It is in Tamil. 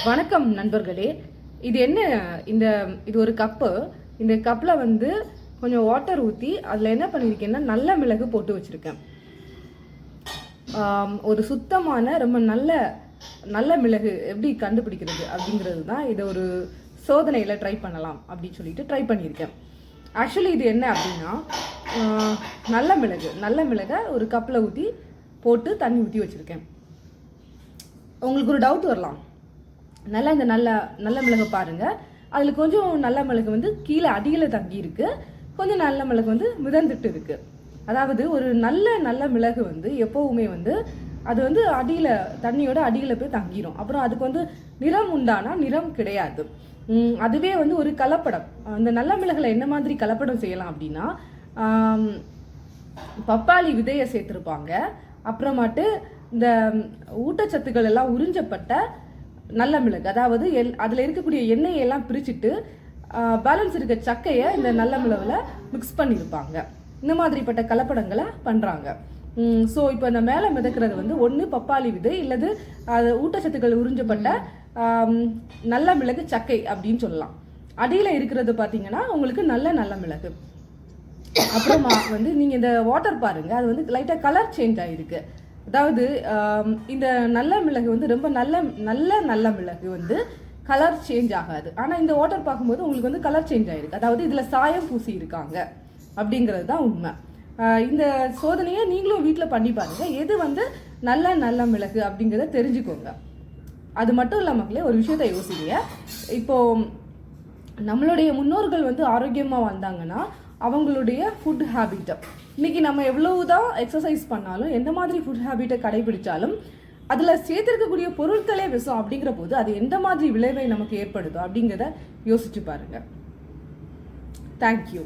வணக்கம் நண்பர்களே. இது என்ன இந்த இது ஒரு கப்பு. இந்த கப்பில் வந்து கொஞ்சம் வாட்டர் ஊற்றி அதில் என்ன பண்ணியிருக்கேன்னா நல்ல மிளகு போட்டு வச்சுருக்கேன். ஒரு சுத்தமான ரொம்ப நல்ல நல்ல மிளகு எப்படி கண்டுபிடிக்கிறது அப்படிங்கிறது தான் இதை ஒரு சோதனையில் ட்ரை பண்ணலாம் அப்படின்னு சொல்லிட்டு ட்ரை பண்ணியிருக்கேன். ஆக்சுவலி இது என்ன அப்படின்னா நல்ல மிளகு நல்ல மிளகை ஒரு கப்பில் ஊற்றி போட்டு தண்ணி ஊற்றி வச்சுருக்கேன். உங்களுக்கு ஒரு டவுட் வரலாம். நல்லா இந்த நல்ல நல்ல மிளகு பாருங்க. அதில் கொஞ்சம் நல்ல மிளகு வந்து கீழே அடியில் தங்கி இருக்குது கொஞ்சம் நல்ல மிளகு வந்து மிதந்துட்டு இருக்குது அதாவது ஒரு நல்ல நல்ல மிளகு வந்து எப்போவுமே வந்து அது வந்து அடியில் தண்ணியோட அடியில் போய் தங்கிரும். அப்புறம் அதுக்கு வந்து நிறம் உண்டானா நிறம் கிடையாது. அதுவே வந்து ஒரு கலப்படம். அந்த நல்ல மிளகுல என்ன மாதிரி கலப்படம் செய்யலாம் அப்படின்னா பப்பாளி விதையை சேர்த்துருப்பாங்க. அப்புறமாட்டு இந்த ஊட்டச்சத்துக்கள் எல்லாம் உறிஞ்சப்பட்ட நல்ல மிளகு. அதாவது எல் அதில் இருக்கக்கூடிய எண்ணெயை எல்லாம் பிரிச்சுட்டு பேலன்ஸ் இருக்க சக்கையை இந்த நல்ல மிளகுல மிக்ஸ் பண்ணியிருப்பாங்க இந்த மாதிரிப்பட்ட கலப்படங்களை பண்ணுறாங்க ஸோ இப்போ இந்த மேலே மிதக்கிறது வந்து ஒன்று பப்பாளி விதை இல்லது அது ஊட்டச்சத்துக்கள் உறிஞ்சப்பட்ட நல்ல மிளகு சக்கை அப்படின்னு சொல்லலாம். அடியில் இருக்கிறது பார்த்தீங்கன்னா உங்களுக்கு நல்ல நல்ல மிளகு. அப்புறமா வந்து நீங்கள் இந்த வாட்டர் பாருங்கள் அது வந்து லைட்டாக கலர் சேஞ்ச் ஆகிருக்கு அதாவது இந்த நல்ல மிளகு வந்து ரொம்ப நல்ல நல்ல நல்ல மிளகு வந்து கலர் சேஞ்ச் ஆகாது. ஆனால் இந்த வாட்டர் பார்க்கும்போது உங்களுக்கு வந்து கலர் சேஞ்ச் ஆகிருக்கு அதாவது இதில் சாயம் பூசி இருக்காங்க. அப்படிங்கிறது தான் உண்மை. இந்த சோதனையை நீங்களும் வீட்டில் பண்ணி பாருங்கள் எது வந்து நல்ல நல்ல மிளகு அப்படிங்கிறத தெரிஞ்சுக்கோங்க. அது மட்டும் இல்லாமக்களே ஒரு விஷயத்த யோசிங்க. இப்போது நம்மளுடைய முன்னோர்கள் வந்து ஆரோக்கியமாக வந்தாங்கன்னா அவங்களுடைய ஃபுட் ஹேபிட்டை இன்னைக்கு நம்ம எவ்வளவு தான் எக்ஸசைஸ் பண்ணாலும் எந்த மாதிரி ஃபுட் ஹேபிட்டை கடைபிடித்தாலும் அதில் சேர்த்திருக்கக்கூடிய பொருட்களே விஷம் அப்படிங்கிற போது அது எந்த மாதிரி விளைவை நமக்கு ஏற்படுதோ அப்படிங்கிறத யோசிச்சு பாருங்கள் தேங்க்யூ